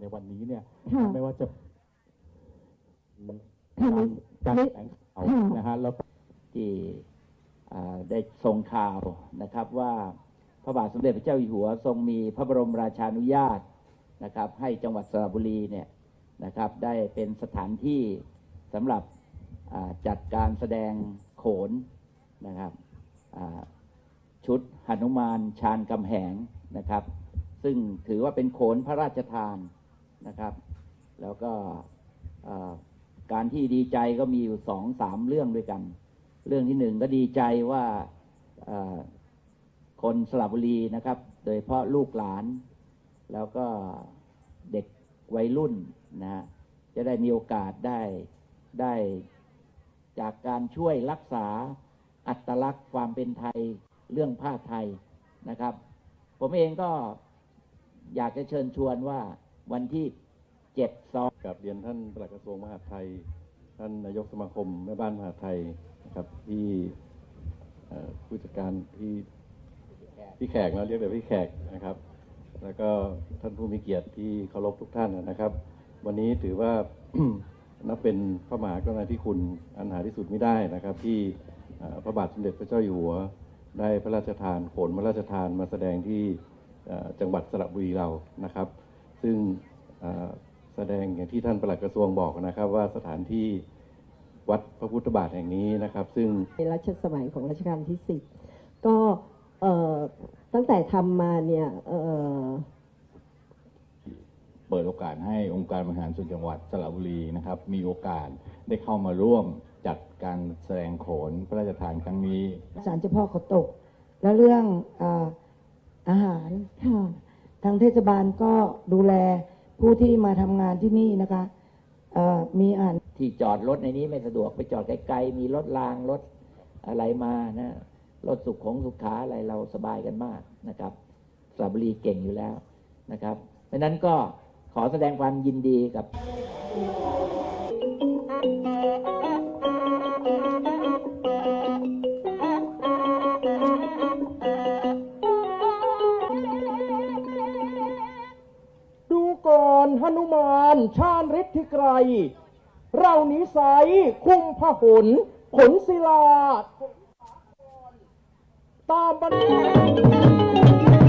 ในวันนี้เนี่ยค่ะไม่ว่าจะค่ะในการใน แถลงข่าวค่ะ นะฮะแล้วก็ที่อ่าได้ส่งข่าวนะครับว่าพระบาทสมเด็จพระเจ้าอยู่หัวทรงมีพระบรมราชานุญาตนะครับให้จังหวัดสระบุรีเนี่ยนะครับได้เป็นสถานที่สำหรับอ่าจัดการแสดงโขนนะครับอ่าชุดหนุมานชาญกำแหงนะครับ ซึ่งถือว่าเป็นโขนพระราชทาน นะครับ แล้วก็การที่ดีใจก็มีอยู่สองสามเรื่องด้วยกัน เรื่องที่หนึ่งก็ดีใจว่าคนสระบุรีนะครับ โดยเฉพาะลูกหลาน แล้วก็เด็กวัยรุ่นนะฮะจะได้มีโอกาสได้ได้จากการช่วยรักษาอัตลักษณ์ความเป็นไทยเรื่องผ้าไทยนะครับ ผมเองก็อยากจะเชิญชวนว่า วันที่เจ็ดสองกับเรียนท่านปลัดกระทรวงมหาดไทย ท่านนายกสมาคมแม่บ้านมหาดไทยนะครับที่เอ่อผู้จัดการที่พี่แขกนะเรียกแบบพี่แขกนะครับ แล้วก็ท่านผู้มีเกียรติที่เคารพทุกท่านนะครับ วันนี้ถือว่านับเป็นพระมหากรุณาธิคุณอันหาที่สุดไม่ได้นะครับ ที่เอ่อพระบาทสมเด็จพระเจ้าอยู่หัว ได้พระราชทานโขนพระราชทานมาแสดงที่เอ่อจังหวัดสระบุรีเรานะครับ ซึ่งเอ่อแสดงอย่างที่ท่านปลัดกระทรวงบอกนะครับว่าสถานที่วัดพระพุทธบาทแห่งนี้นะครับ ซึ่งในรัชสมัยของรัชกาลที่สิบก็เอ่อตั้งแต่ทำมาเนี่ยเอ่อเปิดโอกาสให้องค์การบริหารส่วนจังหวัดสระบุรีนะครับ มีโอกาสได้เข้ามาร่วมจัดการแสดงโขนพระราชทานครั้งนี้ศาลเจ้าพ่อเขาตก แล้วเรื่องอาอาหารค่ะ ทางเทศบาลก็ดูแลผู้ที่มาทำงานที่นี่นะคะเอ่อมีอ่าน ที่จอดรถในนี้ไม่สะดวกไปจอดไกลๆ มีรถรางรถอะไรมานะรถสุขของสุขาอะไรเราสบายกันมากนะครับสระบุรีเก่งอยู่แล้วนะครับเพราะฉะนั้นก็ขอแสดงความยินดีกับ นหนุมานชาญฤทธิไกร เรานิสัยคุ้มพหนขนศิลาตามบัน